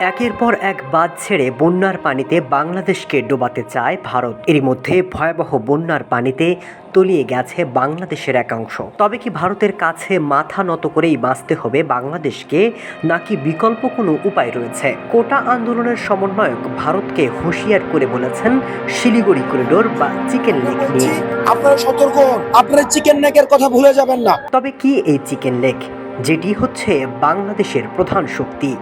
একের পর এক বাঁধ ছেড়ে বন্যার পানিতে বাংলাদেশকে ডোবাতে চায় ভারত। এরই মধ্যে ভয়াবহ বন্যার পানিতে তলিয়ে গেছে বাংলাদেশের একাংশ তবে কি ভারতের কাছে মাথা নত করেই বাঁচতে হবে বাংলাদেশকে নাকি বিকল্প কোনো উপায় রয়েছে? কোটা আন্দোলনের সমন্বয়ক ভারতকে হুঁশিয়ার করে বলেছেন শিলিগুড়ি করিডোর বা চিকেন লেক নিয়ে। আপনারা সতর্ক হন। আপনারা চিকেন লেকের কথা ভুলে যাবেন না। তবে কি এই চিকেন লেক? যেটি হচ্ছে বাংলাদেশের প্রধান শক্তি।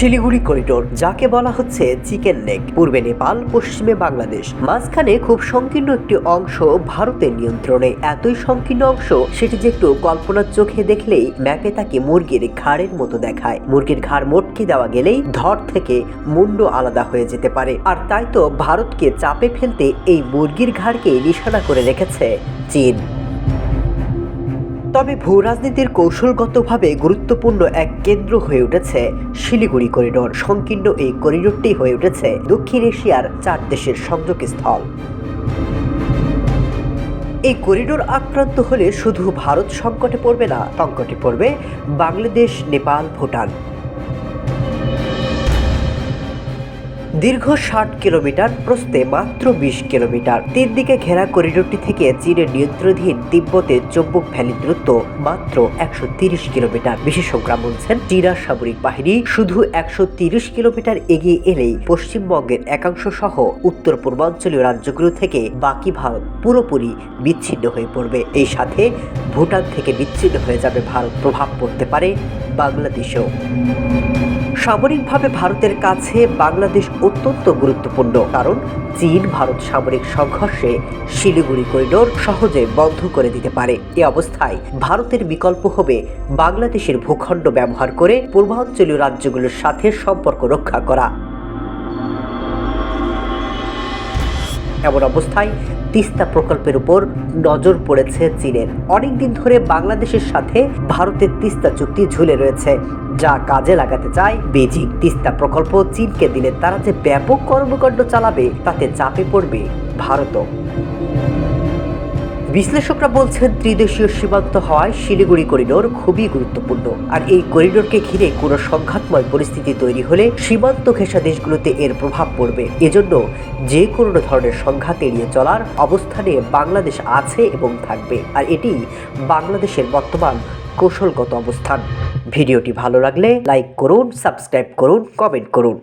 শিলিগুড়ি করিডোর, যাকে বলা হচ্ছে চিকেন লেক। পূর্বে নেপাল, পশ্চিমে বাংলাদেশ। মাঝখানে খুব সংকীর্ণ একটি অংশ ভারতের নিয়ন্ত্রণে। এতই সংকীর্ণ অংশ, সেটি যে একটু কল্পনার চোখে দেখলেই ম্যাপে তাকে মুরগির ঘাড়ের মতো দেখায়। মুরগির ঘাড় মোটকে দেওয়া গেলেই ধর থেকে মুন্ড আলাদা হয়ে যেতে পারে। আর তাই তো ভারতকে চাপে ফেলতে এই মুরগির ঘাড়কে নিশানা করে রেখেছে চীন। তবে ভূ রাজনীতির কৌশলগতভাবে গুরুত্বপূর্ণ এক কেন্দ্র হয়ে উঠেছে শিলিগুড়ি করিডোর। সংকীর্ণ এই করিডোরটি হয়ে উঠেছে দক্ষিণ এশিয়ার চার দেশের সংযোগস্থল। এই করিডোর আক্রান্ত হলে শুধু ভারত সংকটে পড়বে না, সংকটে পড়বে বাংলাদেশ, নেপাল, ভুটান। দীর্ঘ ষাট কিলোমিটার প্রস্তে মাত্র বিশ কিলোমিটার। তিন দিকে ঘেরা করিডোরটি থেকে চীনের নিয়ন্ত্রণাধীন তিব্বতের চব্বক ভ্যালি দূরত্ব মাত্র একশো তিরিশ কিলোমিটার। বিশেষজ্ঞরা বলছেন, চীনা সামরিক বাহিনী শুধু একশো তিরিশ কিলোমিটার এগিয়ে এলেই পশ্চিমবঙ্গের একাংশ সহ উত্তর পূর্বাঞ্চলীয় রাজ্যগুলো থেকে বাকি ভারত পুরোপুরি বিচ্ছিন্ন হয়ে পড়বে। এই সাথে ভুটান থেকে বিচ্ছিন্ন হয়ে যাবে ভারত। প্রভাব পড়তে পারে বাংলাদেশেও। সামরিকভাবে ভারতের কাছে বাংলাদেশ অত্যন্ত গুরুত্বপূর্ণ, কারণ চীন ভারত সামরিক সংঘর্ষে শিলিগুড়ি করিডোর সহজে বন্ধ করে দিতে পারে। এ অবস্থায় ভারতের বিকল্প হবে বাংলাদেশের ভূখণ্ড ব্যবহার করে পূর্বাঞ্চলীয় রাজ্যগুলোর সাথে সম্পর্ক রক্ষা করা। এমন অবস্থায় তিস্তা প্রকল্পের উপর নজর পড়েছে চীনের। অনেকদিন ধরে বাংলাদেশের সাথে ভারতের তিস্তা চুক্তি ঝুলে রয়েছে, যা কাজে লাগাতে চায় বেজিং তিস্তা প্রকল্প চীনকে দিলে তারা যে ব্যাপক কর্মকাণ্ড চালাবে, তাতে চাপে পড়বে ভারতও। বিশ্লেষকরা বলছেন ত্রিদেশীয় সীমান্ত হওয়ায় শিলিগুড়ি করিডোর খুবই গুরুত্বপূর্ণ। আর এই করিডোরকে ঘিরে কোনো সংঘাতময় পরিস্থিতি তৈরি হলে সীমান্ত ঘেঁষা দেশগুলোতে এর প্রভাব পড়বে। এজন্য যে কোনো ধরনের সংঘাত এড়িয়ে চলার অবস্থানে বাংলাদেশ আছে এবং থাকবে। আর এটি বাংলাদেশের বর্তমান কৌশলগত অবস্থান। ভিডিওটি ভালো লাগলে লাইক করুন, সাবস্ক্রাইব করুন, কমেন্ট করুন।